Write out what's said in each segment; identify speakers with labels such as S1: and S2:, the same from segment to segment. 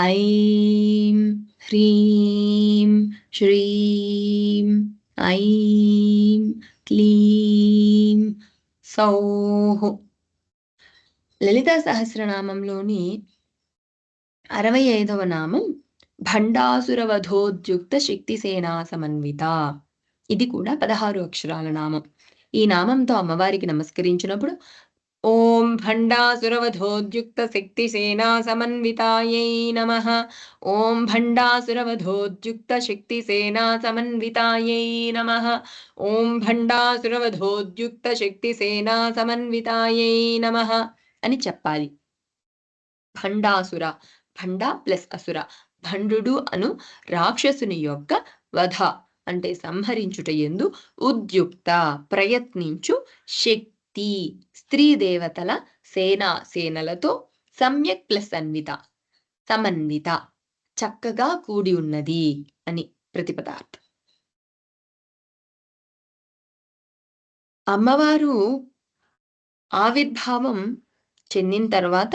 S1: ఐం హ్రీం శ్రీం ఐం క్లీం సౌః. లలితా సహస్రనామంలోని అరవై ఐదవ నామం భండాసురవధోద్యుక్త శక్తి సేనా సమన్విత. ఇది కూడా పదహారు అక్షరాల నామం. ఈ నామంతో అమ్మవారికి నమస్కరించినప్పుడు ఓం భండాసురవధోద్యుక్త శక్తి సేనా సమన్వితాయై నమ. ఓం భండాసురవధోద్యుక్త శక్తి సేనా సమన్వితాయై నమ. ఓం భండాసురవధోద్యుక్త శక్తి సేనా సమన్వితాయై నమ అని చెప్పాలి. భండాసుర భండా ప్లస్ అసుర భండు అను రాక్షసుని యొక్క వధ అంటే సంహరించుట ఎందు ఉద్యుక్త ప్రయత్నించు శక్తి స్త్రీ దేవతల సేనా సేనలతో సమ్యక్ ప్లస్ అన్విత సమన్విత చక్కగా కూడి ఉన్నది అని ప్రతిపదార్థం. అమ్మవారు ఆవిర్భావం చెందిన తర్వాత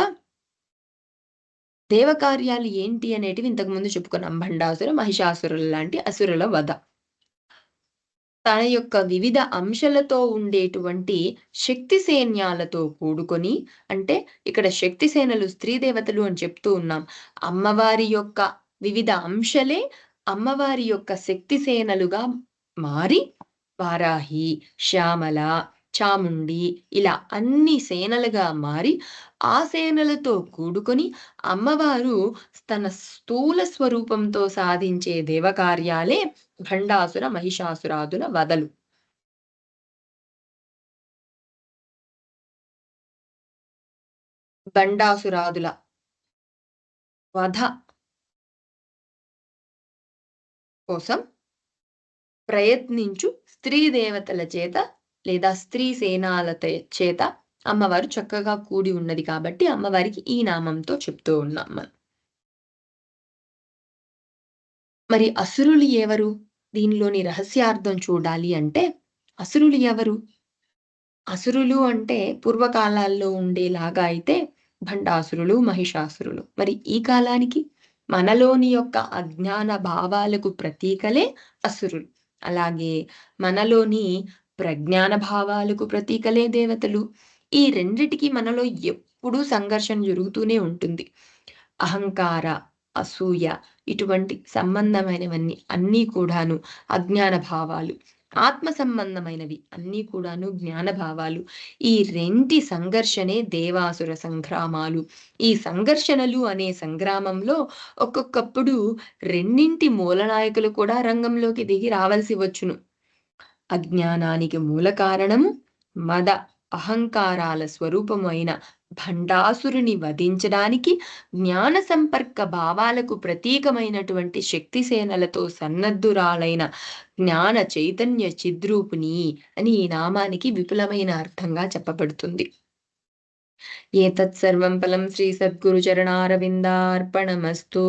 S1: దేవకార్యాలు ఏంటి అనేటివి ఇంతకుముందు చెప్పుకున్నాం. భండాసుర మహిషాసురుల లాంటి అసురుల వధ. తన యొక్క వివిధ అంశాలతో ఉండేటువంటి శక్తి సైన్యాలతో కూడుకొని అంటే ఇక్కడ శక్తి సేనలు స్త్రీ దేవతలు అని చెప్తూ ఉన్నాం. అమ్మవారి యొక్క వివిధ అంశలే అమ్మవారి యొక్క శక్తి సేనలుగా మారి వారాహి శ్యామల చాముండి ఇలా అన్ని సేనలుగా మారి ఆ సేనలతో కూడుకొని అమ్మవారు తన స్థూల స్వరూపంతో సాధించే దేవకార్యాలే భండాసుర మహిషాసురాదుల వదలు. బండాసురాదుల వధ కోసం ప్రయత్నించు స్త్రీ దేవతల చేత లేదా స్త్రీ సేనాల చేత అమ్మవారు చక్కగా కూడి ఉన్నది కాబట్టి అమ్మవారికి ఈ నామంతో చెప్తూ ఉన్నాం మనం. మరి అసురులు ఎవరు? దీనిలోని రహస్యార్థం చూడాలి అంటే అసురులు ఎవరు? అసురులు అంటే పూర్వకాలాల్లో ఉండేలాగా అయితే భండాసురులు మహిషాసురులు. మరి ఈ కాలానికి మనలోని యొక్క అజ్ఞాన భావాలకు ప్రతీకలే అసురులు. అలాగే మనలోని ప్రజ్ఞాన భావాలకు ప్రతీకలే దేవతలు. ఈ రెండిటికి మనలో ఎప్పుడూ సంఘర్షణ జరుగుతూనే ఉంటుంది. అహంకార అసూయ ఇటువంటి సంబంధమైనవన్నీ అన్నీ కూడాను అజ్ఞాన భావాలు ఆత్మ సంబంధమైనవి అన్నీ కూడాను జ్ఞాన భావాలు ఈ రెంటి సంఘర్షణే దేవాసుర సంగ్రామాలు ఈ సంఘర్షణలు అనే సంగ్రామంలో ఒక్కొక్కప్పుడు రెండింటి మూలనాయకులు కూడా రంగంలోకి దిగి రావాల్సి వచ్చును. అజ్ఞానానికి మూల కారణము మద అహంకారాల స్వరూపమైన భండాసురుని వధించడానికి జ్ఞాన సంపర్క భావాలకు ప్రతీకమైనటువంటి శక్తి సేనలతో సన్నద్ధురాలైన జ్ఞాన చైతన్య చిద్రూపుని అని ఈ నామానికి విపులమైన అర్థంగా చెప్పబడుతుంది. ఏతత్సర్వం ఫలం శ్రీ సద్గురు చరణారవిందార్పణమస్తు.